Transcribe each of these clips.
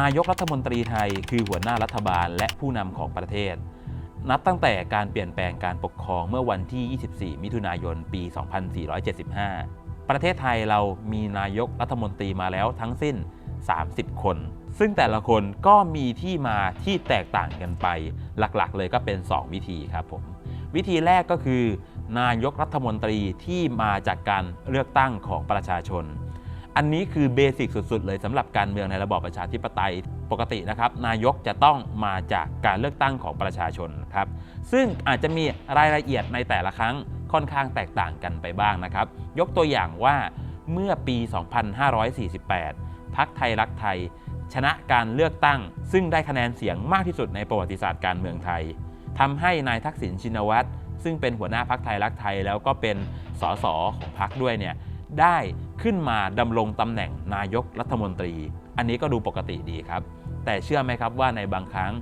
นายกรัฐมนตรีไทยคือหัวหน้ารัฐบาลและผู้นำของประเทศ นับตั้งแต่การเปลี่ยนแปลงการปกครองเมื่อวันที่ 24 มิถุนายน ปี 2475 ประเทศไทยเรามีนายกรัฐมนตรีมาแล้วทั้งสิ้น 30 คน ซึ่งแต่ละคนก็มีที่มาที่แตกต่างกันไป หลักๆ เลยก็เป็น 2 วิธีครับผม วิธีแรกก็คือ นายกรัฐมนตรีที่มาจากการเลือกตั้งของประชาชน อันนี้คือเบสิกสุดๆ เลยสำหรับการเมืองในระบอบประชาธิปไตยปกตินะครับ นายกจะต้องมาจากการเลือกตั้งของประชาชนครับ ซึ่งอาจจะมีรายละเอียดในแต่ละครั้งค่อนข้างแตกต่างกันไปบ้างนะครับ ยกตัวอย่างว่าเมื่อปี 2548 พักไทยรักไทย ชนะการเลือกตั้ง ซึ่งได้คะแนนเสียงมากที่สุดในประวัติศาสตร์การเมืองไทยทำให้นายทักษิณชินวัตรซึ่งเป็นหัวหน้าพักไทยรักไทย แล้วก็เป็นสสของพักด้วยเนี่ยได้ ขึ้นมาดำรงตำแหน่งนายกรัฐมนตรี อันนี้ก็ดูปกติดีครับ แต่เชื่อไหมครับว่าในบางครั้ง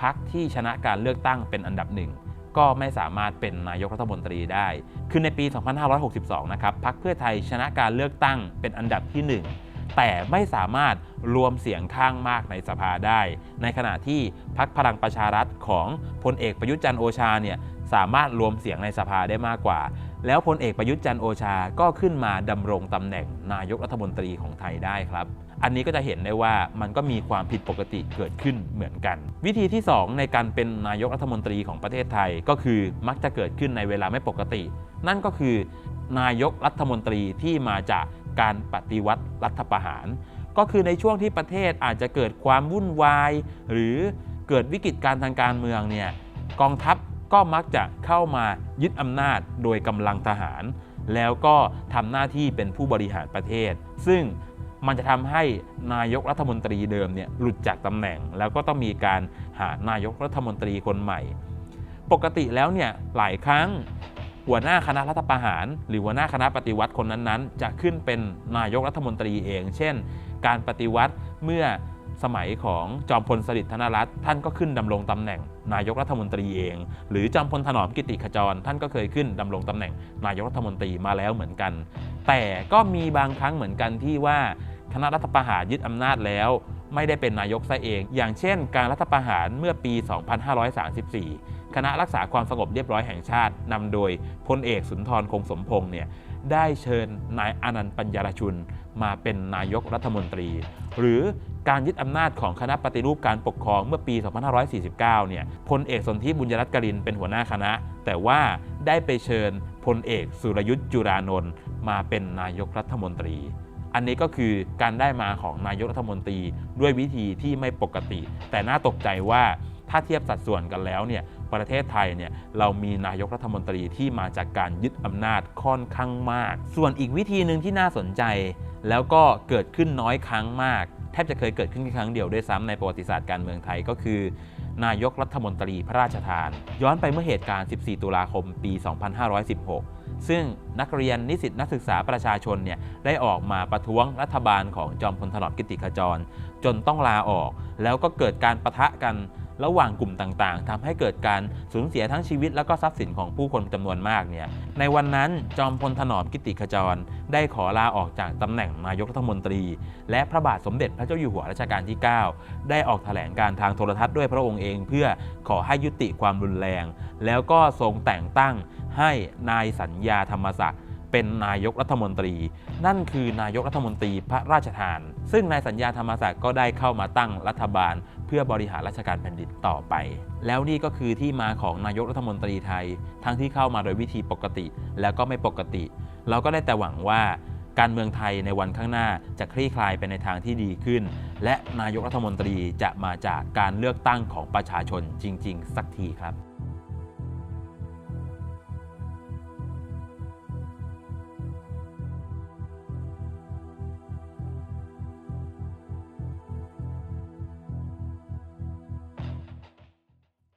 พักที่ชนะการเลือกตั้งเป็นอันดับหนึ่งก็ไม่สามารถเป็นนายกรัฐมนตรีได้ คือในปี 2562 นะครับพักเพื่อไทยชนะการเลือกตั้งเป็นอันดับที่ 1 แต่ไม่สามารถรวมเสียงข้างมากในสภาได้ ในขณะที่พักพลังประชารัฐของพลเอกประยุทธ์จันโอชาเนี่ยสามารถรวมเสียงในสภาได้มากกว่า แล้วพลเอกประยุทธ์จันโอชาก็ขึ้นมาดำรงตำแหน่งนายกรัฐมนตรีของไทยได้ครับ อันนี้ก็จะเห็นได้ว่ามันก็มีความผิดปกติเกิดขึ้นเหมือนกัน วิธีที่ 2 ในการเป็นนายกรัฐมนตรีของประเทศไทยก็คือมักจะเกิดขึ้นในเวลาไม่ปกติ นั่นก็คือนายกรัฐมนตรีที่มาจากการปฏิวัติรัฐประหาร ก็คือในช่วงที่ประเทศอาจจะเกิดความวุ่นวาย หรือเกิดวิกฤตการทางการเมืองเนี่ยกองทัพ ก็มักจะเข้ามายึดอำนาจโดยกำลังทหาร แล้วก็ทำหน้าที่เป็นผู้บริหารประเทศ ซึ่งมันจะทำให้นายกรัฐมนตรีเดิมเนี่ยหลุดจากตำแหน่ง แล้วก็ต้องมีการหานายกรัฐมนตรีคนใหม่ ปกติแล้วเนี่ยหลายครั้งหัวหน้าคณะรัฐประหาร หรือหัวหน้าคณะปฏิวัติคนนั้นๆ จะขึ้นเป็นนายกรัฐมนตรีเอง เช่น การปฏิวัติเมื่อ สมัยของจอมพลสฤษดิ์ธนรัตน์ท่านก็ขึ้นดำรงตำแหน่งนายกรัฐมนตรีเอง หรือจอมพลถนอมกิติขจร ท่านก็เคยขึ้นดำรงตำแหน่งนายกรัฐมนตรีมาแล้วเหมือนกัน แต่ก็มีบางครั้งเหมือนกันที่ว่าคณะรัฐประหารยึดอำนาจแล้ว ไม่ได้เป็นนายกซะเอง อย่างเช่น การรัฐประหารเมื่อปี 2534 คณะรักษาความสงบเรียบร้อยแห่งชาตินำโดยพลเอกสุนทรคงสมพงษ์เนี่ย ได้เชิญนายอนันต์ปัญญารชุน มาเป็นนายกรัฐมนตรี หรือการยึดอำนาจของคณะปฏิรูปการปกครองเมื่อปี 2549 เนี่ย พลเอกสนธิบุญยรัตน์กรินเป็นหัวหน้าคณะ แต่ว่าได้ไปเชิญพลเอกสุรยุทธ์จุรานนท์มาเป็นนายกรัฐมนตรี อันนี้ก็คือการได้มาของนายกรัฐมนตรีด้วยวิธีที่ไม่ปกติ แต่น่าตกใจว่าถ้าเทียบสัดส่วนกันแล้วเนี่ย ประเทศไทยเนี่ยเรามีนายกรัฐมนตรีที่มาจากการยึดอำนาจค่อนข้างมาก ส่วนอีกวิธีหนึ่งที่น่าสนใจ แล้วก็เกิดขึ้นน้อยครั้งมาก แทบจะเคยเกิดขึ้นแค่ครั้งเดียวด้วยซ้ำในประวัติศาสตร์การเมืองไทยก็คือ นายกรัฐมนตรีพระราชทาน ย้อนไปเมื่อเหตุการณ์ 14 ตุลาคม ปี 2516ซึ่งนักเรียนนิสิตนักศึกษาประชาชนเนี่ยได้ออกมาประท้วงรัฐบาลของจอมพลถนอมกิติขจร จนต้องลาออก แล้วก็เกิดการประทะกัน ระหว่างกลุ่มต่างๆทำให้เกิดการสูญเสียทั้งชีวิต และก็ทรัพย์สินของผู้คนจำนวนมากเนี่ยในวันนั้นจอมพลถนอมกิติขจร ได้ขอลาออกจากตำแหน่งนายกรัฐมนตรี และพระบาทสมเด็จพระเจ้าอยู่หัวรัชกาลที่ 9 ได้ออกแถลงการทางโทรทัศน์ด้วยพระองค์เอง เพื่อขอให้ยุติความรุนแรง แล้วก็ทรงแต่งตั้งให้นายสัญญาธรรมศักดิ์ เป็นนายกรัฐมนตรี นั่นคือนายกรัฐมนตรีพระราชทาน ซึ่งนายสัญญาธรรมศักดิ์ก็ได้เข้ามาตั้งรัฐบาล เพื่อบริหารราชการแผ่นดินต่อไป แล้วนี่ก็คือที่มาของนายกรัฐมนตรีไทย ทั้งที่เข้ามาโดยวิธีปกติ แล้วก็ไม่ปกติ เราก็ได้แต่หวังว่าการเมืองไทยในวันข้างหน้าจะคลี่คลายไปในทางที่ดีขึ้น และนายกรัฐมนตรีจะมาจากการเลือกตั้งของประชาชนจริง ๆ สักทีครับ